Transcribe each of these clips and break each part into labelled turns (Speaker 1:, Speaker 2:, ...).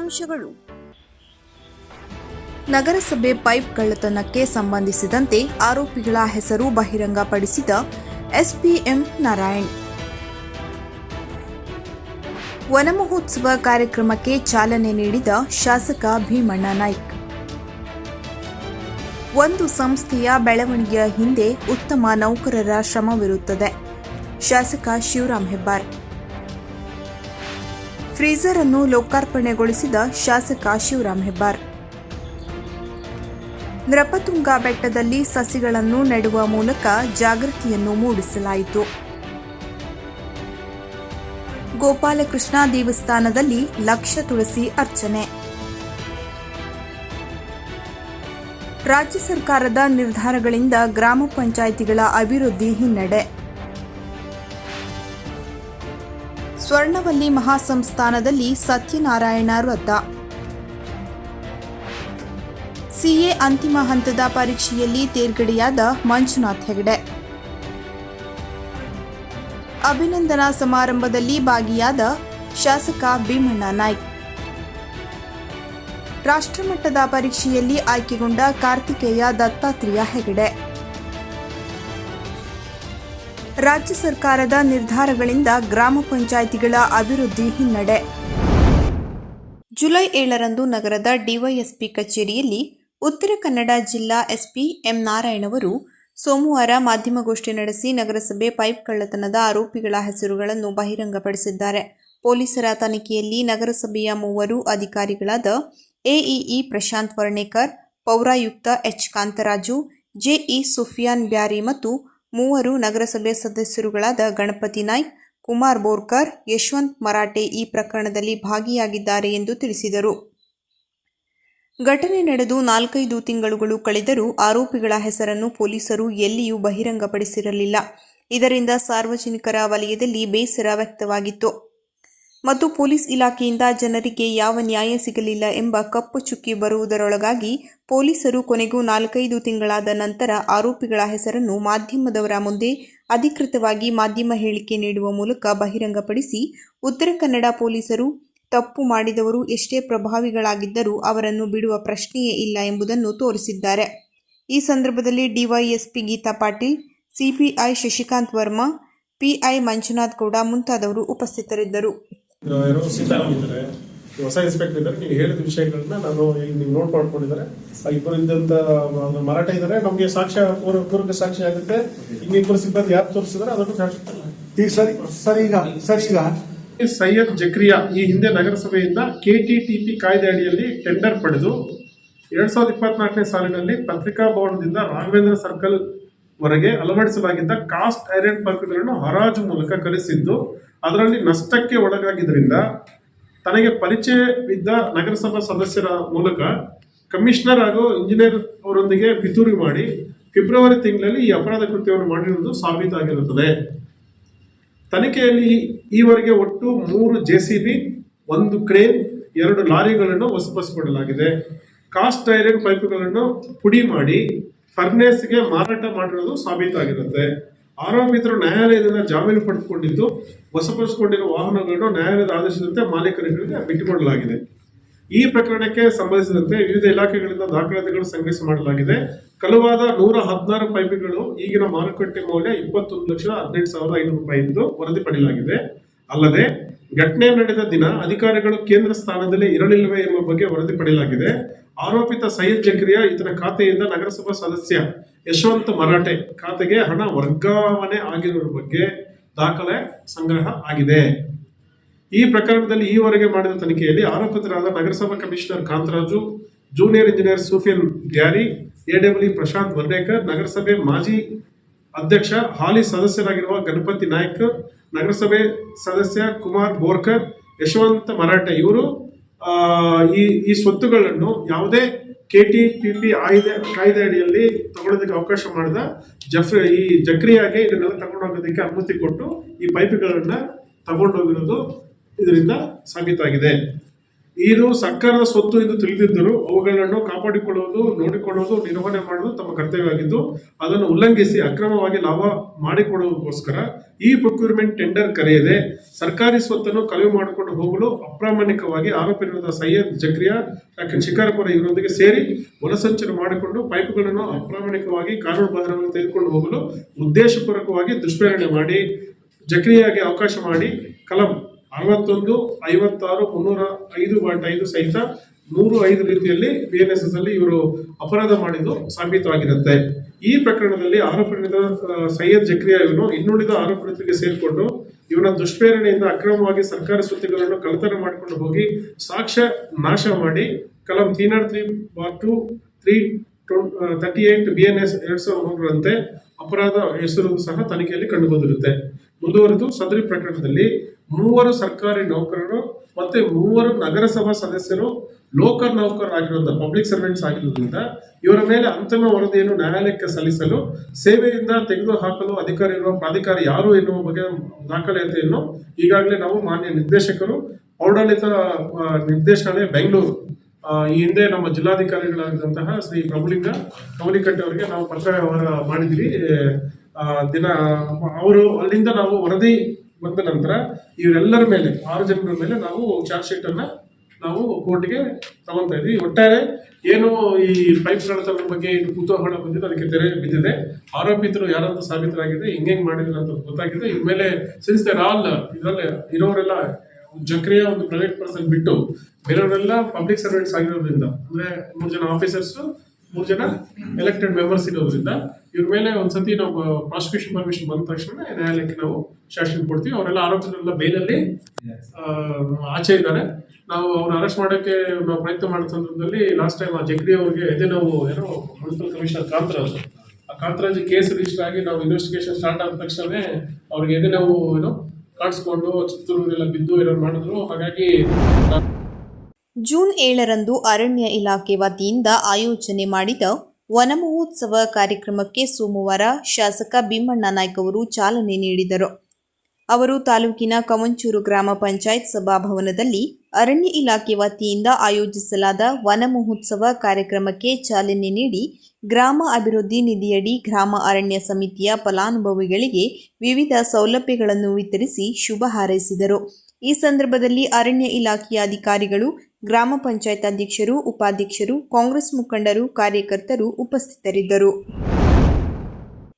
Speaker 1: ಮುಖ್ಯಾಂಶಗಳು
Speaker 2: ನಗರಸಭೆ ಪೈಪ್ ಕಳ್ಳತನಕ್ಕೆ ಸಂಬಂಧಿಸಿದಂತೆ ಆರೋಪಿಗಳ ಹೆಸರು ಬಹಿರಂಗಪಡಿಸಿದ ಎಸ್ಪಿಎಂ ನಾರಾಯಣ್. ವನಮಹೋತ್ಸವ ಕಾರ್ಯಕ್ರಮಕ್ಕೆ ಚಾಲನೆ ನೀಡಿದ ಶಾಸಕ ಭೀಮಣ್ಣ ನಾಯ್ಕ್. ಒಂದು ಸಂಸ್ಥೆಯ ಬೆಳವಣಿಗೆಯ ಹಿಂದೆ ಉತ್ತಮ ನೌಕರರ ಶ್ರಮವಿರುತ್ತದೆ. ಶಾಸಕ ಶಿವರಾಮ್ ಹೆಬ್ಬಾರ್. ಫ್ರೀಜರ್ ಅನ್ನು ಲೋಕಾರ್ಪಣೆಗೊಳಿಸಿದ ಶಾಸಕ ಶಿವರಾಮ್ ಹೆಬ್ಬಾರ್. ನೃಪತುಂಗಾ ಬೆಟ್ಟದಲ್ಲಿ ಸಸಿಗಳನ್ನು ನೆಡುವ ಮೂಲಕ ಜಾಗೃತಿಯನ್ನು ಮೂಡಿಸಲಾಯಿತು. ಗೋಪಾಲಕೃಷ್ಣ ದೇವಸ್ಥಾನದಲ್ಲಿ ಲಕ್ಷ ತುಳಸಿ ಅರ್ಚನೆ. ರಾಜ್ಯ ಸರ್ಕಾರದ ನಿರ್ಧಾರಗಳಿಂದ ಗ್ರಾಮ ಪಂಚಾಯಿತಿಗಳ ಅಭಿವೃದ್ಧಿ ಹಿನ್ನಡೆ. ಸ್ವರ್ಣವಲ್ಲಿ ಮಹಾಸಂಸ್ಥಾನದಲ್ಲಿ ಸತ್ಯನಾರಾಯಣ ವ್ರತ ಸಿಎ ಅಂತಿಮ ಹಂತದ ಪರೀಕ್ಷೆಯಲ್ಲಿ ತೇರ್ಗಡೆಯಾದ ಮಂಜುನಾಥ್ ಹೆಗಡೆ. ಅಭಿನಂದನಾ ಸಮಾರಂಭದಲ್ಲಿ ಭಾಗಿಯಾದ ಶಾಸಕ ಭೀಮಣ್ಣ ನಾಯ್ಕ್. ರಾಷ್ಟ್ರಮಟ್ಟದ ಪರೀಕ್ಷೆಯಲ್ಲಿ ಆಯ್ಕೆಗೊಂಡ ಕಾರ್ತಿಕೇಯ ದತ್ತಾತ್ರೇಯ ಹೆಗಡೆ. ರಾಜ್ಯ ಸರ್ಕಾರದ ನಿರ್ಧಾರಗಳಿಂದ ಗ್ರಾಮ ಪಂಚಾಯಿತಿಗಳ ಅಭಿವೃದ್ಧಿ ಹಿನ್ನಡೆ. ಜುಲೈ ಏಳರಂದು ನಗರದ ಡಿವೈಎಸ್ಪಿ ಕಚೇರಿಯಲ್ಲಿ ಉತ್ತರ ಕನ್ನಡ ಜಿಲ್ಲಾ ಎಸ್ಪಿ ಎಂ ನಾರಾಯಣ್ ಅವರು ಸೋಮವಾರ ಮಾಧ್ಯಮಗೋಷ್ಠಿ ನಡೆಸಿ ನಗರಸಭೆ ಪೈಪ್ ಕಳ್ಳತನದ ಆರೋಪಿಗಳ ಹೆಸರುಗಳನ್ನು ಬಹಿರಂಗಪಡಿಸಿದ್ದಾರೆ. ಪೊಲೀಸರ ತನಿಖೆಯಲ್ಲಿ ನಗರಸಭೆಯ ಮೂವರು ಅಧಿಕಾರಿಗಳಾದ ಎಇಇ ಪ್ರಶಾಂತ್ ವರ್ಣೇಕರ್, ಪೌರಾಯುಕ್ತ ಎಚ್ ಕಾಂತರಾಜು, ಜೆಇ ಸುಫಿಯಾನ್ ಬ್ಯಾರಿ ಮತ್ತು ಮೂವರು ನಗರಸಭೆ ಸದಸ್ಯರುಗಳಾದ ಗಣಪತಿ ನಾಯ್, ಕುಮಾರ್ ಬೋರ್ಕರ್, ಯಶವಂತ್ ಮರಾಠೆ ಈ ಪ್ರಕರಣದಲ್ಲಿ ಭಾಗಿಯಾಗಿದ್ದಾರೆ ಎಂದು ತಿಳಿಸಿದರು. ಘಟನೆ ನಡೆದು ನಾಲ್ಕೈದು ತಿಂಗಳುಗಳು ಕಳೆದರೂ ಆರೋಪಿಗಳ ಹೆಸರನ್ನು ಪೊಲೀಸರು ಎಲ್ಲಿಯೂ ಬಹಿರಂಗಪಡಿಸಿರಲಿಲ್ಲ. ಇದರಿಂದ ಸಾರ್ವಜನಿಕರ ವಲಯದಲ್ಲಿ ಬೇಸರ ವ್ಯಕ್ತವಾಗಿತ್ತು. ಮತ್ತು ಪೊಲೀಸ್ ಇಲಾಖೆಯಿಂದ ಜನರಿಗೆ ಯಾವ ನ್ಯಾಯ ಸಿಗಲಿಲ್ಲ ಎಂಬ ಕಪ್ಪು ಚುಕ್ಕಿ ಬರುವುದರೊಳಗಾಗಿ ಪೊಲೀಸರು ಕೊನೆಗೂ ನಾಲ್ಕೈದು ತಿಂಗಳಾದ ನಂತರ ಆರೋಪಿಗಳ ಹೆಸರನ್ನು ಮಾಧ್ಯಮದವರ ಮುಂದೆ ಅಧಿಕೃತವಾಗಿ ಮಾಧ್ಯಮ ಹೇಳಿಕೆ ನೀಡುವ ಮೂಲಕ ಬಹಿರಂಗಪಡಿಸಿ ಉತ್ತರ ಕನ್ನಡ ಪೊಲೀಸರು ತಪ್ಪು ಮಾಡಿದವರು ಎಷ್ಟೇ ಪ್ರಭಾವಿಗಳಾಗಿದ್ದರೂ ಅವರನ್ನು ಬಿಡುವ ಪ್ರಶ್ನೆಯೇ ಇಲ್ಲ ಎಂಬುದನ್ನು ತೋರಿಸಿದ್ದಾರೆ. ಈ ಸಂದರ್ಭದಲ್ಲಿ DYSP Geetha Patil, CPI Shashikanth Varma, PI Manjunath Gowda ಮುಂತಾದವರು ಉಪಸ್ಥಿತರಿದ್ದರು.
Speaker 3: ಯಾರೋ ಸೀತಾರಾಮ್ ಇದ್ದಾರೆ. ಹೊಸ ಇನ್ಸ್ಪೆಕ್ಟರ್ ಇದ್ದಾರೆ. ನೀವು ಹೇಳಿದ ವಿಷಯಗಳನ್ನ ನಾನು ಈಗ ನೀವು ನೋಟ್ ಮಾಡ್ಕೊಂಡಿದ್ದಾರೆ. ಆ ಇಬ್ಬರು ಇದ್ದಂತ ಮರಾಠ ಇದ್ದಾರೆ. ನಮಗೆ ಸಾಕ್ಷ್ಯ ಪೂರ್ವ ಪೂರ್ವಕ ಸಾಕ್ಷಿ ಆಗುತ್ತೆ. ಈಗ ಇಬ್ಬರು ಸಿಬ್ಬಂದಿ ಯಾರು ತೋರಿಸಿದ್ರೆ ಅದನ್ನು ಸಾಕ್ಷಿ
Speaker 4: ಈಗ ಸರಿ ಸರಿ ಈಗ ಸರ್ ಈಗ.
Speaker 3: ಸೈಯದ್ ಜಕ್ರಿಯಾ ಈ ಹಿಂದೆ ನಗರಸಭೆಯಿಂದ ಕೆಟಿಟಿಪಿ ಕಾಯ್ದೆ ಅಡಿಯಲ್ಲಿ ಟೆಂಡರ್ ಪಡೆದು ಎರಡ್ ಸಾವಿರದ ಇಪ್ಪತ್ನಾಲ್ಕನೇ ಸಾಲಿನಲ್ಲಿ ಪತ್ರಿಕಾ ಭವನದಿಂದ ರಾಘವೇಂದ್ರ ಸರ್ಕಲ್ ವರೆಗೆ ಅಳವಡಿಸಲಾಗಿದ್ದ ಕಾಸ್ಟ್ ಐರನ್ ಪಂಪ್ಗಳನ್ನು ಹರಾಜು ಮೂಲಕ ಕರೆಸಿದ್ದು ಅದರಲ್ಲಿ ನಷ್ಟಕ್ಕೆ ಒಳಗಾಗಿದ್ದರಿಂದ ತನಗೆ ಪರಿಚಯವಿದ್ದ ನಗರಸಭಾ ಸದಸ್ಯರ ಮೂಲಕ ಕಮಿಷನರ್ ಹಾಗೂ ಇಂಜಿನಿಯರ್ ಅವರೊಂದಿಗೆ ಪಿತೂರಿ ಮಾಡಿ ಫೆಬ್ರವರಿ ತಿಂಗಳಲ್ಲಿ ಈ ಅಪರಾಧ ಕೃತ್ಯವನ್ನು ಮಾಡಿರುವುದು ಸಾಬೀತಾಗಿರುತ್ತದೆ. ತನಿಖೆಯಲ್ಲಿ ಈವರೆಗೆ ಒಟ್ಟು ಮೂರು ಜೆಸಿಬಿ ಒಂದು ಕ್ರೇನ್, ಎರಡು ಲಾರಿಗಳನ್ನು ವಶಪಡಿಸಿಕೊಳ್ಳಲಾಗಿದೆ. ಕಾಸ್ಟ್ ಐರನ್ ಪೈಪ್ಗಳನ್ನು ಪುಡಿ ಮಾಡಿ ಫರ್ನೇಸ್ಗೆ ಮಾರಾಟ ಮಾಡಿರೋದು ಸಾಬೀತಾಗಿರುತ್ತೆ. ಆರೋಪಿತರು ನ್ಯಾಯಾಲಯದಿಂದ ಜಾಮೀನು ಪಡೆದುಕೊಂಡಿದ್ದು, ವಶಪಡಿಸಿಕೊಂಡಿರುವ ವಾಹನಗಳನ್ನು ನ್ಯಾಯಾಲಯದ ಆದೇಶದಂತೆ ಮಾಲೀಕರಿಗೆ ಬಿಟ್ಟುಕೊಡಲಾಗಿದೆ. ಈ ಪ್ರಕರಣಕ್ಕೆ ಸಂಬಂಧಿಸಿದಂತೆ ವಿವಿಧ ಇಲಾಖೆಗಳಿಂದ ದಾಖಲಾತಿಗಳು ಸಂಗ್ರಹಿಸಿ ಮಾಡಲಾಗಿದೆ. ಕಲುವಾದ ನೂರ ಹದಿನಾರು ಪೈಪ್ಗಳು, ಈಗಿನ ಮಾರುಕಟ್ಟೆ ಮೌಲ್ಯ ಇಪ್ಪತ್ತೊಂದು ಲಕ್ಷದ ಹದಿನೆಂಟು ಸಾವಿರದ ಐನೂರು ರೂಪಾಯಿ ಎಂದು ವರದಿ ಪಡೆಯಲಾಗಿದೆ. ಅಲ್ಲದೆ ಘಟನೆ ನಡೆದ ದಿನ ಅಧಿಕಾರಿಗಳು ಕೇಂದ್ರ ಸ್ಥಾನದಲ್ಲಿ ಇರಲಿಲ್ಲವೇ ಎಂಬ ಬಗ್ಗೆ ವರದಿ ಪಡೆಯಲಾಗಿದೆ. ಆರೋಪಿತ ಸೈಯದ್ ಜಕ್ರಿಯಾ ಇತರ ಖಾತೆಯಿಂದ ನಗರಸಭಾ ಸದಸ್ಯ ಯಶವಂತ ಮರಾಠೆ ಖಾತೆಗೆ ಹಣ ವರ್ಗಾವಣೆ ಆಗಿರುವ ಬಗ್ಗೆ ದಾಖಲೆ ಸಂಗ್ರಹ ಆಗಿದೆ. ಈ ಪ್ರಕರಣದಲ್ಲಿ ಈವರೆಗೆ ಮಾಡಿದ ತನಿಖೆಯಲ್ಲಿ ಆರೋಪಿತರಾದ ನಗರಸಭಾ commissioner Kantharaju, junior engineer Sufiyan Gary AW Prashant Vardekar ನಗರಸಭೆ ಮಾಜಿ ಅಧ್ಯಕ್ಷ ಹಾಲಿ ಸದಸ್ಯರಾಗಿರುವ ಗಣಪತಿ ನಾಯ್ಕ್ ನಗರಸಭೆ ಸದಸ್ಯ ಕುಮಾರ್ ಬೋರ್ಕರ್, ಯಶವಂತ ಮರಾಠೆ, ಇವರು ಈ ಈ ಸ್ವತ್ತುಗಳನ್ನು ಯಾವುದೇ ಕೆ ಟಿ ಪಿ ಪಿ ಆಯ್ದೆ ಕಾಯ್ದೆ ಅಡಿಯಲ್ಲಿ ತಗೊಳ್ಳೋದಕ್ಕೆ ಅವಕಾಶ ಮಾಡಿದ ಜಫ್ರಿ ಈ ಜಕ್ರಿಯಾಗೆ ಇದನ್ನೆಲ್ಲ ತಗೊಂಡೋಗೋದಕ್ಕೆ ಅನುಮತಿ ಕೊಟ್ಟು ಈ ಪೈಪ್ಗಳನ್ನು ತಗೊಂಡೋಗಿರೋದು ಇದರಿಂದ ಸಾಬೀತಾಗಿದೆ. ಇದು ಸರ್ಕಾರದ ಸ್ವತ್ತು ಎಂದು ತಿಳಿದಿದ್ದರೂ ಅವುಗಳನ್ನು ಕಾಪಾಡಿಕೊಳ್ಳುವುದು, ನೋಡಿಕೊಳ್ಳುವುದು, ನಿರ್ವಹಣೆ ಮಾಡುವುದು ತಮ್ಮ ಕರ್ತವ್ಯವಾಗಿದ್ದು, ಅದನ್ನು ಉಲ್ಲಂಘಿಸಿ ಅಕ್ರಮವಾಗಿ ಲಾಭ ಮಾಡಿಕೊಡುವುದಕ್ಕೋಸ್ಕರ ಈ ಪ್ರೊಕ್ಯೂರ್ಮೆಂಟ್ ಟೆಂಡರ್ ಕರೆಯದೆ ಸರ್ಕಾರಿ ಸ್ವತ್ತನ್ನು ಕಳವು ಮಾಡಿಕೊಂಡು ಹೋಗಲು ಅಪ್ರಾಮಾಣಿಕವಾಗಿ ಆರೋಪಿಯಾದ ಸೈಯದ್ ಜಕ್ರಿಯಾ ಡಾಕ್ಟರ್ ಶಿಕಾರಪುರ ಇವರೊಂದಿಗೆ ಸೇರಿ ಒಳಸಂಚು ಮಾಡಿಕೊಂಡು ಪೈಪ್ಗಳನ್ನು ಅಪ್ರಾಮಾಣಿಕವಾಗಿ ಕಾನೂನುಬಾಹಿರವಾಗಿ ತೆಗೆದುಕೊಂಡು ಹೋಗಲು ಉದ್ದೇಶಪೂರ್ವಕವಾಗಿ ದುಷ್ಪ್ರೇರಣೆ ಮಾಡಿ, ಜಕ್ರಿಯಾಗೆ ಅವಕಾಶ ಮಾಡಿ, ಕಲಂ ಅರವತ್ತೊಂದು, ಐವತ್ತಾರು, ಮುನ್ನೂರ ಐದು ಪಾಯಿಂಟ್ ಐದು ಸಹಿತ ನೂರು ಐದು ರೀತಿಯಲ್ಲಿ ಬಿ ಎನ್ ಎಸ್ ಎಸ್ ಅಲ್ಲಿ ಇವರು ಅಪರಾಧ ಮಾಡಿದ್ದು ಸಾಬೀತವಾಗಿರುತ್ತೆ ಈ ಪ್ರಕರಣದಲ್ಲಿ ಆರೋಪಿತ ಸೈಯದ್ ಜಕ್ರಿಯಾ ಇವನು ಇನ್ನುಳಿದ ಆರೋಪಿತರಿಗೆ ಸೇರಿಕೊಂಡು ಇವನ ದುಷ್ಪ್ರೇರಣೆಯಿಂದ ಅಕ್ರಮವಾಗಿ ಸರ್ಕಾರಿ ಸ್ವತ್ತುಗಳನ್ನು ಕಳತನ ಮಾಡಿಕೊಂಡು ಹೋಗಿ ಸಾಕ್ಷ್ಯ ನಾಶ ಮಾಡಿ ಕಲಂ three naught three bar two three thirty eight B N S ಎರಡ್ ಸಾವಿರದ ಮೂರರಂತೆ ಅಪರಾಧ ಹೆಸರು ಸಹ ತನಿಖೆಯಲ್ಲಿ ಕಂಡುಬಂದಿರುತ್ತೆ. ಮುಂದುವರೆದು ಸದರಿ ಪ್ರಕರಣದಲ್ಲಿ ಮೂವರು ಸರ್ಕಾರಿ ನೌಕರರು ಮತ್ತೆ ಮೂವರು ನಗರಸಭಾ ಸದಸ್ಯರು ಲೋಕಲ್ ನೌಕರರಾಗಿರೋದ್ರಿಂದ ಪಬ್ಲಿಕ್ ಸರ್ವೆಂಟ್ಸ್ ಆಗಿರೋದ್ರಿಂದ ಇವರ ಮೇಲೆ ಅಂತಿಮ ವರದಿಯನ್ನು ನ್ಯಾಯಾಲಯಕ್ಕೆ ಸಲ್ಲಿಸಲು ಸೇವೆಯಿಂದ ತೆಗೆದುಹಾಕಲು ಅಧಿಕಾರಿ ಇರುವ ಪ್ರಾಧಿಕಾರ ಯಾರು ಎನ್ನುವ ಬಗ್ಗೆ ದಾಖಲೆಯನ್ನು ಈಗಾಗಲೇ ನಾವು ಮಾನ್ಯ ನಿರ್ದೇಶಕರು ಆಡಳಿತ ಆ, ನಿರ್ದೇಶನಾಲಯ ಬೆಂಗಳೂರು ಈ ಹಿಂದೆ ನಮ್ಮ ಜಿಲ್ಲಾಧಿಕಾರಿಗಳಾಗಿದ್ದಂತಹ ಶ್ರೀ ಪ್ರಭುಲಿಂಗ ಕಮಲಿಕಟ್ಟೆ ಅವರಿಗೆ ನಾವು ಪತ್ರ ವ್ಯವಹಾರ ಮಾಡಿದ್ವಿ. ದಿನ ಅವರು ಅಲ್ಲಿಂದ ನಾವು ವರದಿ ಬಂದ ನಂತರ ಇವರೆಲ್ಲರ ಮೇಲೆ, ಆರು ಜನರ ಮೇಲೆ ನಾವು ಚಾರ್ಜ್ ಶೀಟ್ ಅನ್ನ ನಾವು ಕೋರ್ಟ್ಗೆ ತಗೊಂತಾ ಇದ್ವಿ. ಒಟ್ಟಾರೆ ಏನು ಈ ಪೈಪ್ ಕಳ್ಳತನದ ಬಗ್ಗೆ ಏನು ಕುತೂಹಲ ಬಂದಿದೆ ಅದಕ್ಕೆ ತೆರೆ ಬಿದ್ದಿದೆ. ಆರೋಪಿತರು ಯಾರಂತ ಸಾಬೀತರಾಗಿದೆ ಹಿಂಗೆ ಮಾಡಿದ್ರು ಅಂತ ಗೊತ್ತಾಗಿದೆ. ಇವ್ರ ಮೇಲೆ ಸಿನ್ಸ್ ದರ್ ಆಲ್ ಇದರಲ್ಲಿ ಇರೋರೆಲ್ಲ ಜಕ್ರಿಯ ಒಂದು ಪ್ರೈವೇಟ್ ಪರ್ಸನ್ ಬಿಟ್ಟು, ಬೇರೆಯವರೆಲ್ಲ ಪಬ್ಲಿಕ್ ಸರ್ವೆಂಟ್ಸ್ ಆಗಿರೋದ್ರಿಂದ, ಅಂದ್ರೆ ಮೂರು ಜನ ಆಫೀಸರ್ಸ್ ಮೂರು ಜನ ಎಲೆಕ್ಟೆಡ್ ಮೆಂಬರ್ಸ್ ಇರೋದ್ರಿಂದ ಇವ್ರ ಮೇಲೆ ಒಂದ್ಸತಿ ನಾವು ಪ್ರಾಸಿಕ್ಯೂಷನ್ ಪರ್ಮಿಷನ್ ಬಂದ ತಕ್ಷಣ ನ್ಯಾಯಾಲಯಕ್ಕೆ ನಾವು ಶಾಸನ ಕೊಡ್ತೀವಿ. ಅವರೆಲ್ಲ ಆರೋಪಿಗಳೆಲ್ಲ ಬೇಲಲ್ಲಿ ಆಚೆ ಇದ್ದಾರೆ. ನಾವು ಅವ್ರು ಅರೆಸ್ಟ್ ಮಾಡೋಕ್ಕೆ ನಾವು ಪ್ರಯತ್ನ ಮಾಡೋ ಸಂದರ್ಭದಲ್ಲಿ ಲಾಸ್ಟ್ ಟೈಮ್ ಆ ಜಗ್ರಿ ಅವ್ರಿಗೆ ಎದೆ ನಾವು ಏನೋ ಮುನ್ಸಿಪಲ್ ಕಮಿಷನರ್ ಕಾಂತರಾಜ್. ಆ ಕಾಂತರಾಜ್ ಕೇಸ್ ರಿಜಿಸ್ಟರ್ ಆಗಿ ನಾವು ಇನ್ವೆಸ್ಟಿಗೇಷನ್ ಸ್ಟಾರ್ಟ್ ಆದ ತಕ್ಷಣವೇ ಅವ್ರಿಗೆ ಎದೆ ನಾವು ಏನೋ ಕಾಣಿಸ್ಕೊಂಡು ಚಿತ್ರದುರ್ಗದೆಲ್ಲ ಬಿದ್ದು ಏನೋ ಮಾಡಿದ್ರು. ಹಾಗಾಗಿ
Speaker 2: ಜೂನ್ ಏಳರಂದು ಅರಣ್ಯ ಇಲಾಖೆ ವತಿಯಿಂದ ಆಯೋಜನೆ ಮಾಡಿದ ವನ ಮಹೋತ್ಸವ ಕಾರ್ಯಕ್ರಮಕ್ಕೆ ಸೋಮವಾರ ಶಾಸಕ ಭೀಮಣ್ಣ ನಾಯ್ಕ ಅವರು ಚಾಲನೆ ನೀಡಿದರು. ಅವರು ತಾಲೂಕಿನ ಕವಂಚೂರು ಗ್ರಾಮ ಪಂಚಾಯತ್ ಸಭಾಭವನದಲ್ಲಿ ಅರಣ್ಯ ಇಲಾಖೆ ವತಿಯಿಂದ ಆಯೋಜಿಸಲಾದ ವನ ಮಹೋತ್ಸವ ಕಾರ್ಯಕ್ರಮಕ್ಕೆ ಚಾಲನೆ ನೀಡಿ ಗ್ರಾಮ ಅಭಿವೃದ್ಧಿ ನಿಧಿಯಡಿ ಗ್ರಾಮ ಅರಣ್ಯ ಸಮಿತಿಯ ಫಲಾನುಭವಿಗಳಿಗೆ ವಿವಿಧ ಸೌಲಭ್ಯಗಳನ್ನು ವಿತರಿಸಿ ಶುಭ ಹಾರೈಸಿದರು. ಈ ಸಂದರ್ಭದಲ್ಲಿ ಅರಣ್ಯ ಇಲಾಖೆಯ ಅಧಿಕಾರಿಗಳು ಗ್ರಾಮ ಪಂಚಾಯತ್ ಅಧ್ಯಕ್ಷರು, ಉಪಾಧ್ಯಕ್ಷರು, ಕಾಂಗ್ರೆಸ್ ಮುಖಂಡರು, ಕಾರ್ಯಕರ್ತರು ಉಪಸ್ಥಿತರಿದ್ದರು.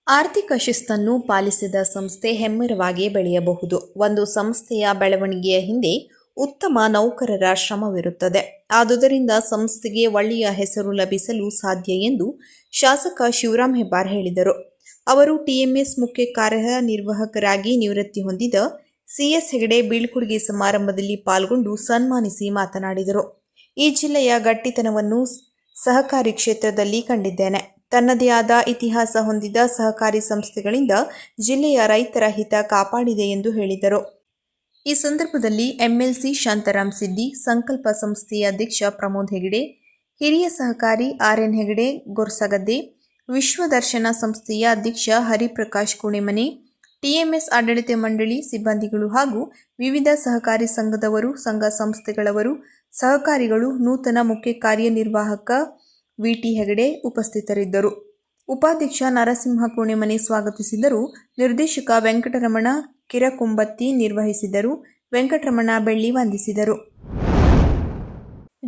Speaker 2: ಆರ್ಥಿಕ ಶಿಸ್ತನ್ನು ಪಾಲಿಸಿದ ಸಂಸ್ಥೆ ಹೆಮ್ಮರವಾಗಿ ಬೆಳೆಯಬಹುದು. ಒಂದು ಸಂಸ್ಥೆಯ ಬೆಳವಣಿಗೆಯ ಹಿಂದೆ ಉತ್ತಮ ನೌಕರರ ಶ್ರಮವಿರುತ್ತದೆ. ಆದುದರಿಂದ ಸಂಸ್ಥೆಗೆ ಒಳ್ಳೆಯ ಹೆಸರು ಲಭಿಸಲು ಸಾಧ್ಯ ಎಂದು ಶಾಸಕ ಶಿವರಾಮ್ ಹೆಬ್ಬಾರ್ ಹೇಳಿದರು. ಅವರು ಟಿಎಂಎಸ್ ಮುಖ್ಯ ಕಾರ್ಯನಿರ್ವಾಹಕರಾಗಿ ನಿವೃತ್ತಿ ಹೊಂದಿದ ಸಿಎಸ್ ಹೆಗಡೆ ಬೀಳ್ಕೊಡುಗೆ ಸಮಾರಂಭದಲ್ಲಿ ಪಾಲ್ಗೊಂಡು ಸನ್ಮಾನಿಸಿ ಮಾತನಾಡಿದರು. ಈ ಜಿಲ್ಲೆಯ ಗಟ್ಟಿತನವನ್ನು ಸಹಕಾರಿ ಕ್ಷೇತ್ರದಲ್ಲಿ ಕಂಡಿದ್ದೇನೆ. ತನ್ನದೇ ಆದ ಇತಿಹಾಸ ಹೊಂದಿದ ಸಹಕಾರಿ ಸಂಸ್ಥೆಗಳಿಂದ ಜಿಲ್ಲೆಯ ರೈತರ ಹಿತ ಕಾಪಾಡಿದೆ ಎಂದು ಹೇಳಿದರು. ಈ ಸಂದರ್ಭದಲ್ಲಿ ಎಂಎಲ್ಸಿ ಶಾಂತಾರಾಮ್ ಸಿದ್ದಿ, ಸಂಕಲ್ಪ ಸಂಸ್ಥೆಯ ಅಧ್ಯಕ್ಷ ಪ್ರಮೋದ್ ಹೆಗಡೆ, ಹಿರಿಯ ಸಹಕಾರಿ ಆರ್ಎನ್ ಹೆಗಡೆ ಗೊರ್ಸಗದ್ದೆ, ವಿಶ್ವದರ್ಶನ ಸಂಸ್ಥೆಯ ಅಧ್ಯಕ್ಷ ಹರಿಪ್ರಕಾಶ್ ಕುಣಿಮನೆ ಟಿಎಂಎಸ್ ಆಡಳಿತ ಮಂಡಳಿ ಸಿಬ್ಬಂದಿಗಳು ಹಾಗೂ ವಿವಿಧ ಸಹಕಾರಿ ಸಂಘದವರು, ಸಂಘ ಸಂಸ್ಥೆಗಳವರು, ಸಹಕಾರಿಗಳು, ನೂತನ ಮುಖ್ಯ ಕಾರ್ಯನಿರ್ವಾಹಕ ವಿಟಿ ಹೆಗಡೆ ಉಪಸ್ಥಿತರಿದ್ದರು. ಉಪಾಧ್ಯಕ್ಷ ನರಸಿಂಹ ಕೋಣೆಮನೆ ಸ್ವಾಗತಿಸಿದರು. ನಿರ್ದೇಶಕ ವೆಂಕಟರಮಣ ಕಿರಕುಂಬತ್ತಿ ನಿರ್ವಹಿಸಿದರು. ವೆಂಕಟರಮಣ ಬೆಳ್ಳಿ ವಂದಿಸಿದರು.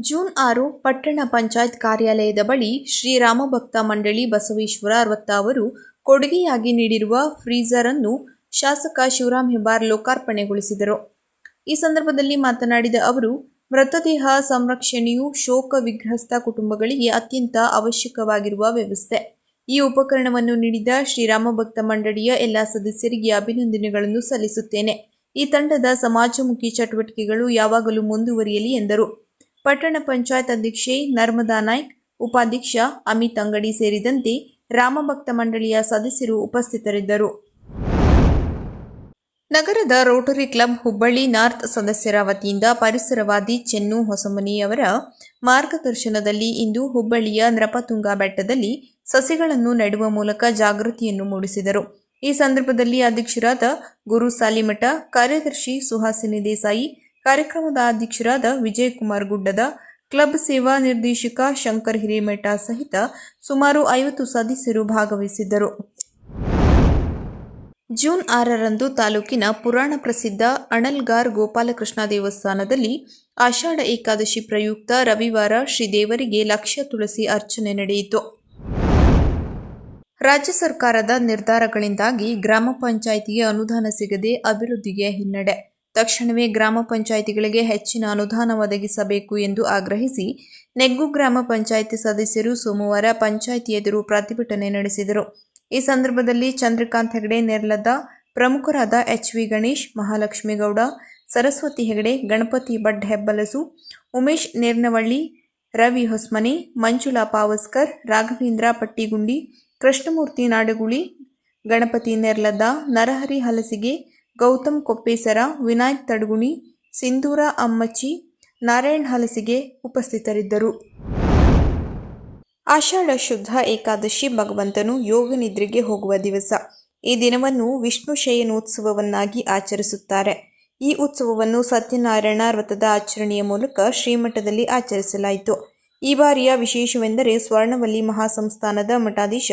Speaker 2: ಜೂನ್ ಆರು, ಪಟ್ಟಣ ಪಂಚಾಯತ್ ಕಾರ್ಯಾಲಯದ ಬಳಿ ಶ್ರೀರಾಮಭಕ್ತ ಮಂಡಳಿ ಬಸವೇಶ್ವರ ಅರವತ್ತ ಅವರು ಕೊಡುಗೆಯಾಗಿ ನೀಡಿರುವ ಫ್ರೀಜರ್ ಅನ್ನು ಶಾಸಕ ಶಿವರಾಮ್ ಹೆಬ್ಬಾರ್ ಲೋಕಾರ್ಪಣೆಗೊಳಿಸಿದರು. ಈ ಸಂದರ್ಭದಲ್ಲಿ ಮಾತನಾಡಿದ ಅವರು, ಮೃತದೇಹ ಸಂರಕ್ಷಣೆಯು ಶೋಕ ವಿಗ್ರಸ್ತ ಕುಟುಂಬಗಳಿಗೆ ಅತ್ಯಂತ ಅವಶ್ಯಕವಾಗಿರುವ ವ್ಯವಸ್ಥೆ. ಈ ಉಪಕರಣವನ್ನು ನೀಡಿದ ಶ್ರೀರಾಮ ಭಕ್ತ ಮಂಡಳಿಯ ಎಲ್ಲ ಸದಸ್ಯರಿಗೆ ಅಭಿನಂದನೆಗಳನ್ನು ಸಲ್ಲಿಸುತ್ತೇನೆ. ಈ ತಂಡದ ಸಮಾಜಮುಖಿ ಚಟುವಟಿಕೆಗಳು ಯಾವಾಗಲೂ ಮುಂದುವರಿಯಲಿ ಎಂದರು. ಪಟ್ಟಣ ಪಂಚಾಯತ್ ಅಧ್ಯಕ್ಷೆ ನರ್ಮದಾ ನಾಯ್ಕ್, ಉಪಾಧ್ಯಕ್ಷ ಅಮಿತ್ ಅಂಗಡಿ ಸೇರಿದಂತೆ ರಾಮಭಕ್ತ ಮಂಡಳಿಯ ಸದಸ್ಯರು ಉಪಸ್ಥಿತರಿದ್ದರು. ನಗರದ ರೋಟರಿ ಕ್ಲಬ್ ಹುಬ್ಬಳ್ಳಿ ನಾರ್ತ್ ಸದಸ್ಯರ ವತಿಯಿಂದ ಪರಿಸರವಾದಿ ಚೆನ್ನು ಹೊಸಮನಿಯವರ ಮಾರ್ಗದರ್ಶನದಲ್ಲಿ ಇಂದು ಹುಬ್ಬಳ್ಳಿಯ ನೃಪತುಂಗ ಬೆಟ್ಟದಲ್ಲಿ ಸಸಿಗಳನ್ನು ನೆಡುವ ಮೂಲಕ ಜಾಗೃತಿಯನ್ನು ಮೂಡಿಸಿದರು. ಈ ಸಂದರ್ಭದಲ್ಲಿ ಅಧ್ಯಕ್ಷರಾದ ಗುರು ಸಾಲಿಮಠ, ಕಾರ್ಯದರ್ಶಿ ಸುಹಾಸಿನಿ ದೇಸಾಯಿ, ಕಾರ್ಯಕ್ರಮದ ಅಧ್ಯಕ್ಷರಾದ ವಿಜಯಕುಮಾರ್ ಗುಡ್ಡದ ಕ್ಲಬ್ ಸೇವಾ ನಿರ್ದೇಶಕ ಶಂಕರ್ ಹಿರೇಮಠ ಸಹಿತ ಸುಮಾರು ಐವತ್ತು ಸದಸ್ಯರು ಭಾಗವಹಿಸಿದ್ದರು. ಜೂನ್ ಆರರಂದು ತಾಲೂಕಿನ ಪುರಾಣ ಪ್ರಸಿದ್ಧ ಅಣಲ್ಗಾರ್ ಗೋಪಾಲಕೃಷ್ಣ ದೇವಸ್ಥಾನದಲ್ಲಿ ಆಷಾಢ ಏಕಾದಶಿ ಪ್ರಯುಕ್ತ ರವಿವಾರ ಶ್ರೀದೇವರಿಗೆ ಲಕ್ಷ ತುಳಸಿ ಅರ್ಚನೆ ನಡೆಯಿತು. ರಾಜ್ಯ ಸರ್ಕಾರದ ನಿರ್ಧಾರಗಳಿಂದಾಗಿ ಗ್ರಾಮ ಪಂಚಾಯಿತಿಗೆ ಅನುದಾನ ಸಿಗದೆ ಅಭಿವೃದ್ಧಿಗೆ ಹಿನ್ನಡೆ. ತಕ್ಷಣವೇ ಗ್ರಾಮ ಪಂಚಾಯಿತಿಗಳಿಗೆ ಹೆಚ್ಚಿನ ಅನುದಾನ ಒದಗಿಸಬೇಕು ಎಂದು ಆಗ್ರಹಿಸಿ ನೆಗ್ಗು ಗ್ರಾಮ ಪಂಚಾಯಿತಿ ಸದಸ್ಯರು ಸೋಮವಾರ ಪಂಚಾಯಿತಿ ಎದುರು ಪ್ರತಿಭಟನೆ ನಡೆಸಿದರು. ಈ ಸಂದರ್ಭದಲ್ಲಿ ಚಂದ್ರಕಾಂತ್ ಹೆಗಡೆ, ನೆರ್ಲದ ಪ್ರಮುಖರಾದ ಎಚ್ ವಿ ಗಣೇಶ್ ಮಹಾಲಕ್ಷ್ಮೇಗೌಡ ಸರಸ್ವತಿ ಹೆಗಡೆ, ಗಣಪತಿ ಭಟ್ ಹೆಬ್ಬಲಸು, ಉಮೇಶ್ ನೇರ್ನವಳ್ಳಿ, ರವಿ ಹೊಸ್ಮನಿ, ಮಂಜುಳಾ ಪಾವಸ್ಕರ್, ರಾಘವೇಂದ್ರ ಪಟ್ಟಿಗುಂಡಿ, ಕೃಷ್ಣಮೂರ್ತಿ ನಾಡಗುಳಿ, ಗಣಪತಿ ನೆರ್ಲದ, ನರಹರಿ ಹಲಸಿಗೆ ಗೌತಮ್ ಕೊಪ್ಪೇಸರ, ವಿನಾಯಕ್ ತಡಗುಣಿ, ಸಿಂಧೂರ ಅಮ್ಮಚ್ಚಿ, ನಾರಾಯಣ್ ಹಲಸಿಗೆ ಉಪಸ್ಥಿತರಿದ್ದರು. ಆಷಾಢ ಶುದ್ಧ ಏಕಾದಶಿ ಭಗವಂತನು ಯೋಗ ನಿದ್ರೆಗೆ ಹೋಗುವ ದಿವಸ. ಈ ದಿನವನ್ನು ವಿಷ್ಣು ಶಯನೋತ್ಸವವನ್ನಾಗಿ ಆಚರಿಸುತ್ತಾರೆ. ಈ ಉತ್ಸವವನ್ನು ಸತ್ಯನಾರಾಯಣ ವ್ರತದ ಆಚರಣೆಯ ಮೂಲಕ ಶ್ರೀಮಠದಲ್ಲಿ ಆಚರಿಸಲಾಯಿತು. ಈ ಬಾರಿಯ ವಿಶೇಷವೆಂದರೆ ಸ್ವರ್ಣವಲ್ಲಿ ಮಹಾಸಂಸ್ಥಾನದ ಮಠಾಧೀಶ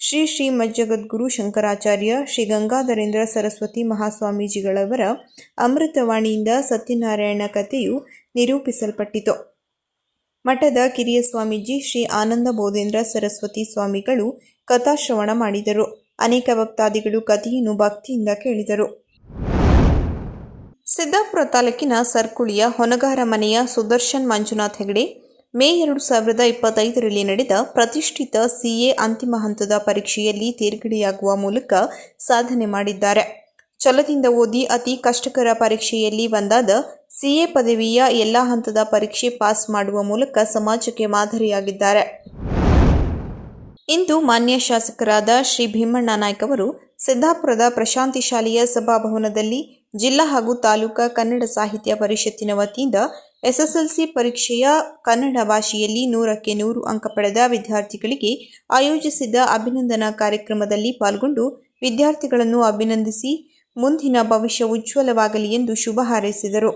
Speaker 2: ಶ್ರೀ ಶ್ರೀ ಮಜ್ಜಗದ್ಗುರು ಶಂಕರಾಚಾರ್ಯ ಶ್ರೀ ಗಂಗಾಧರೇಂದ್ರ ಸರಸ್ವತಿ ಮಹಾಸ್ವಾಮೀಜಿಗಳವರ ಅಮೃತವಾಣಿಯಿಂದ ಸತ್ಯನಾರಾಯಣ ಕಥೆಯು ನಿರೂಪಿಸಲ್ಪಟ್ಟಿತು. ಮಠದ ಕಿರಿಯ ಸ್ವಾಮೀಜಿ ಶ್ರೀ ಆನಂದ ಬೋಧೇಂದ್ರ ಸರಸ್ವತಿ ಸ್ವಾಮಿಗಳು ಕಥಾಶ್ರವಣ ಮಾಡಿದರು. ಅನೇಕ ಭಕ್ತಾದಿಗಳು ಕಥೆಯನ್ನು ಭಕ್ತಿಯಿಂದ ಕೇಳಿದರು. ಸಿದ್ದಾಪುರ ತಾಲೂಕಿನ ಸರ್ಕುಳಿಯ ಹೊನಗಾರ ಮನೆಯ ಸುದರ್ಶನ್ ಮಂಜುನಾಥ್ ಹೆಗಡೆ ಮೇ ಎರಡು ಸಾವಿರದ ಇಪ್ಪತ್ತೈದರಲ್ಲಿ ನಡೆದ ಪ್ರತಿಷ್ಠಿತ ಸಿಎ ಅಂತಿಮ ಹಂತದ ಪರೀಕ್ಷೆಯಲ್ಲಿ ತೇರ್ಗಡೆಯಾಗುವ ಮೂಲಕ ಸಾಧನೆ ಮಾಡಿದ್ದಾರೆ. ಛಲದಿಂದ ಓದಿ ಅತಿ ಕಷ್ಟಕರ ಪರೀಕ್ಷೆಯಲ್ಲಿ ಒಂದಾದ ಸಿಎ ಪದವಿಯ ಎಲ್ಲ ಹಂತದ ಪರೀಕ್ಷೆ ಪಾಸ್ ಮಾಡುವ ಮೂಲಕ ಸಮಾಜಕ್ಕೆ ಮಾದರಿಯಾಗಿದ್ದಾರೆ. ಇಂದು ಮಾನ್ಯ ಶಾಸಕರಾದ ಶ್ರೀ ಭೀಮಣ್ಣ ನಾಯ್ಕ ಅವರು ಸಿದ್ದಾಪುರದ ಪ್ರಶಾಂತಿ ಶಾಲೆಯ ಸಭಾಭವನದಲ್ಲಿ ಜಿಲ್ಲಾ ಹಾಗೂ ತಾಲೂಕಾ ಕನ್ನಡ ಸಾಹಿತ್ಯ ಪರಿಷತ್ತಿನ ವತಿಯಿಂದ ಎಸ್ಎಸ್ಎಲ್ಸಿ ಪರೀಕ್ಷೆಯ ಕನ್ನಡ ಭಾಷೆಯಲ್ಲಿ ನೂರಕ್ಕೆ ನೂರು ಅಂಕ ಪಡೆದ ವಿದ್ಯಾರ್ಥಿಗಳಿಗೆ ಆಯೋಜಿಸಿದ್ದ ಅಭಿನಂದನಾ ಕಾರ್ಯಕ್ರಮದಲ್ಲಿ ಪಾಲ್ಗೊಂಡು ವಿದ್ಯಾರ್ಥಿಗಳನ್ನು ಅಭಿನಂದಿಸಿ ಮುಂದಿನ ಭವಿಷ್ಯ ಉಜ್ವಲವಾಗಲಿ ಎಂದು ಶುಭ ಹಾರೈಸಿದರು.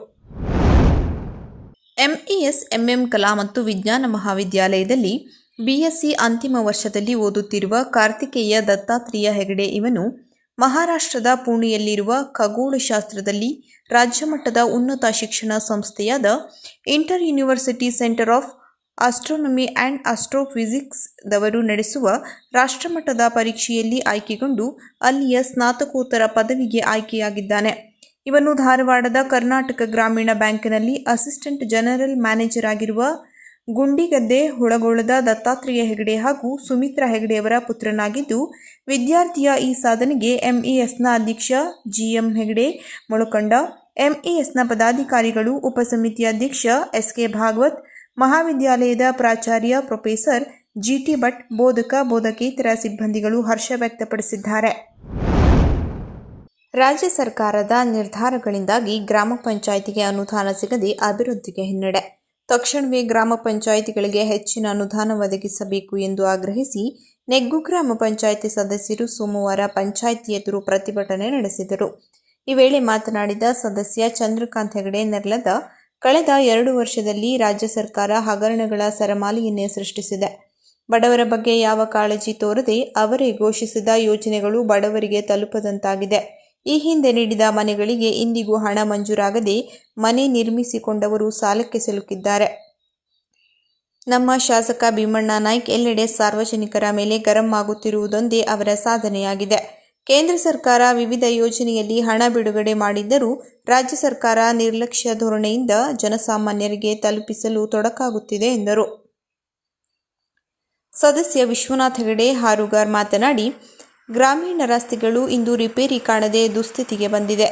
Speaker 2: ಎಂಇಎಸ್, ಎಂಎಂ ಕಲಾ ಮತ್ತು ವಿಜ್ಞಾನ ಮಹಾವಿದ್ಯಾಲಯದಲ್ಲಿ ಬಿಎಸ್ಸಿ ಅಂತಿಮ ವರ್ಷದಲ್ಲಿ ಓದುತ್ತಿರುವ ಕಾರ್ತಿಕೇಯ ದತ್ತಾತ್ರೇಯ ಹೆಗಡೆ ಇವನು ಮಹಾರಾಷ್ಟ್ರದ ಪುಣೆಯಲ್ಲಿರುವ ಖಗೋಳಶಾಸ್ತ್ರದಲ್ಲಿ ರಾಜ್ಯಮಟ್ಟದ ಉನ್ನತ ಶಿಕ್ಷಣ ಸಂಸ್ಥೆಯಾದ Inter University Centre of Astronomy and Astrophysics ದವರು ನಡೆಸುವ ರಾಷ್ಟ್ರಮಟ್ಟದ ಪರೀಕ್ಷೆಯಲ್ಲಿ ಆಯ್ಕೆಗೊಂಡು ಅಲ್ಲಿಯ ಸ್ನಾತಕೋತ್ತರ ಪದವಿಗೆ ಆಯ್ಕೆಯಾಗಿದ್ದಾನೆ. ಇವನು ಧಾರವಾಡದ ಕರ್ನಾಟಕ ಗ್ರಾಮೀಣ ಬ್ಯಾಂಕ್ನಲ್ಲಿ ಅಸಿಸ್ಟೆಂಟ್ ಜನರಲ್ ಮ್ಯಾನೇಜರ್ ಆಗಿರುವ ಗುಂಡಿಗದ್ದೆ ಹುಳಗೋಳದ ದತ್ತಾತ್ರೇಯ ಹೆಗಡೆ ಹಾಗೂ ಸುಮಿತ್ರಾ ಹೆಗಡೆಯವರ ಪುತ್ರನಾಗಿದ್ದು, ವಿದ್ಯಾರ್ಥಿಯ ಈ ಸಾಧನೆಗೆ ಎಂಇಎಸ್ನ ಅಧ್ಯಕ್ಷ ಜಿಎಂ ಹೆಗಡೆ, ಮೊಳಕೊಂಡ ಎಂಇಎಸ್ನ ಪದಾಧಿಕಾರಿಗಳು, ಉಪಸಮಿತಿ ಅಧ್ಯಕ್ಷ ಎಸ್ಕೆ ಭಾಗವತ್, ಮಹಾವಿದ್ಯಾಲಯದ ಪ್ರಾಚಾರ್ಯ ಪ್ರೊಫೆಸರ್ ಜಿಟಿ ಭಟ್, ಬೋಧಕ, ಬೋಧಕೇತರ ಸಿಬ್ಬಂದಿಗಳು ಹರ್ಷ ವ್ಯಕ್ತಪಡಿಸಿದ್ದಾರೆ. ರಾಜ್ಯ ಸರ್ಕಾರದ ನಿರ್ಧಾರಗಳಿಂದಾಗಿ ಗ್ರಾಮ ಪಂಚಾಯಿತಿಗೆ ಅನುದಾನ ಸಿಗದೆ ಅಭಿವೃದ್ಧಿಗೆ ಹಿನ್ನಡೆ. ತಕ್ಷಣವೇ ಗ್ರಾಮ ಪಂಚಾಯಿತಿಗಳಿಗೆ ಹೆಚ್ಚಿನ ಅನುದಾನ ಒದಗಿಸಬೇಕು ಎಂದು ಆಗ್ರಹಿಸಿ ನೆಗ್ಗು ಗ್ರಾಮ ಪಂಚಾಯಿತಿ ಸದಸ್ಯರು ಸೋಮವಾರ ಪಂಚಾಯಿತಿ ಎದುರು ಪ್ರತಿಭಟನೆ ನಡೆಸಿದರು. ಈ ವೇಳೆ ಮಾತನಾಡಿದ ಸದಸ್ಯ ಚಂದ್ರಕಾಂತ್ ಹೆಗಡೆ, ನೆರ್ಲದ ಕಳೆದ ಎರಡು ವರ್ಷದಲ್ಲಿ ರಾಜ್ಯ ಸರ್ಕಾರ ಹಗರಣಗಳ ಸರಮಾಲೆಯನ್ನೇ ಸೃಷ್ಟಿಸಿದೆ. ಬಡವರ ಬಗ್ಗೆ ಯಾವ ಕಾಳಜಿ ತೋರದೆ ಅವರೇ ಘೋಷಿಸಿದ ಯೋಜನೆಗಳು ಬಡವರಿಗೆ ತಲುಪದಂತಾಗಿದೆ. ಈ ಹಿಂದೆ ನೀಡಿದ ಮನೆಗಳಿಗೆ ಇಂದಿಗೂ ಹಣ ಮಂಜೂರಾಗದೆ ಮನೆ ನಿರ್ಮಿಸಿಕೊಂಡವರು ಸಾಲಕ್ಕೆ ಸಿಲುಕಿದ್ದಾರೆ. ನಮ್ಮ ಶಾಸಕ ಭೀಮಣ್ಣ ನಾಯ್ಕ್ ಎಲ್ಲೆಡೆ ಸಾರ್ವಜನಿಕರ ಮೇಲೆ ಗರಂ ಆಗುತ್ತಿರುವುದೊಂದೇ ಅವರ ಸಾಧನೆಯಾಗಿದೆ. ಕೇಂದ್ರ ಸರ್ಕಾರ ವಿವಿಧ ಯೋಜನೆಯಲ್ಲಿ ಹಣ ಬಿಡುಗಡೆ ಮಾಡಿದ್ದರೂ ರಾಜ್ಯ ಸರ್ಕಾರ ನಿರ್ಲಕ್ಷ್ಯ ಧೋರಣೆಯಿಂದ ಜನಸಾಮಾನ್ಯರಿಗೆ ತಲುಪಿಸಲು ತೊಡಕಾಗುತ್ತಿದೆ ಎಂದರು. ಸದಸ್ಯ ವಿಶ್ವನಾಥ್ ಹೆಗಡೆ, ಹಾರುಗಾರ್ ಮಾತನಾಡಿ ಗ್ರಾಮೀಣ ರಸ್ತೆಗಳು ಇಂದು ರಿಪೇರಿ ಕಾಣದೆ ದುಸ್ಥಿತಿಗೆ ಬಂದಿದೆ.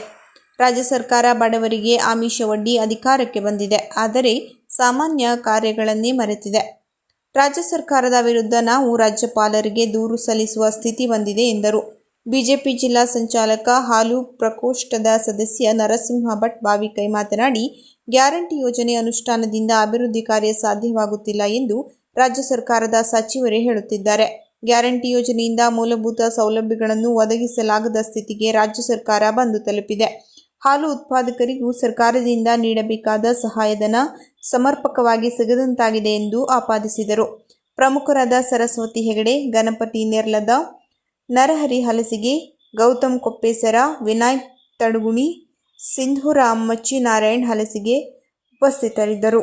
Speaker 2: ರಾಜ್ಯ ಸರ್ಕಾರ ಬಡವರಿಗೆ ಆಮಿಷ ಒಡ್ಡಿ ಅಧಿಕಾರಕ್ಕೆ ಬಂದಿದೆ. ಆದರೆ ಸಾಮಾನ್ಯ ಕಾರ್ಯಗಳನ್ನೇ ಮರೆತಿದೆ. ರಾಜ್ಯ ಸರ್ಕಾರದ ವಿರುದ್ಧ ನಾವು ರಾಜ್ಯಪಾಲರಿಗೆ ದೂರು ಸಲ್ಲಿಸುವ ಸ್ಥಿತಿ ಬಂದಿದೆ ಎಂದರು. ಬಿಜೆಪಿ ಜಿಲ್ಲಾ ಸಂಚಾಲಕ ಹಾಲು ಪ್ರಕೋಷ್ಠದ ಸದಸ್ಯ ನರಸಿಂಹ ಭಟ್ ಬಾವಿಕೈ ಮಾತನಾಡಿ, ಗ್ಯಾರಂಟಿ ಯೋಜನೆ ಅನುಷ್ಠಾನದಿಂದ ಅಭಿವೃದ್ಧಿ ಕಾರ್ಯ ಸಾಧ್ಯವಾಗುತ್ತಿಲ್ಲ ಎಂದು ರಾಜ್ಯ ಸರ್ಕಾರದ ಸಚಿವರೇ ಹೇಳುತ್ತಿದ್ದಾರೆ. ಗ್ಯಾರಂಟಿ ಯೋಜನೆಯಿಂದ ಮೂಲಭೂತ ಸೌಲಭ್ಯಗಳನ್ನು ಒದಗಿಸಲಾಗದ ಸ್ಥಿತಿಗೆ ರಾಜ್ಯ ಸರ್ಕಾರ ಬಂದು ತಲುಪಿದೆ. ಹಾಲು ಉತ್ಪಾದಕರಿಗೂ ಸರ್ಕಾರದಿಂದ ನೀಡಬೇಕಾದ ಸಹಾಯಧನ ಸಮರ್ಪಕವಾಗಿ ಸಿಗದಂತಾಗಿದೆ ಎಂದು ಆಪಾದಿಸಿದರು. ಪ್ರಮುಖರಾದ ಸರಸ್ವತಿ ಹೆಗಡೆ, ಗಣಪತಿ ನೆರ್ಲದ, ನರಹರಿ ಹಲಸಿಗೆ, ಗೌತಮ್ ಕೊಪ್ಪೇಸರ, ವಿನಾಯಕ್ ತಡಗುಣಿ ಸಿಂಧುರಾಮ್ ಮಚ್ಚಿನಾರಾಯಣ್ ಹಲಸಿಗೆ ಉಪಸ್ಥಿತರಿದ್ದರು.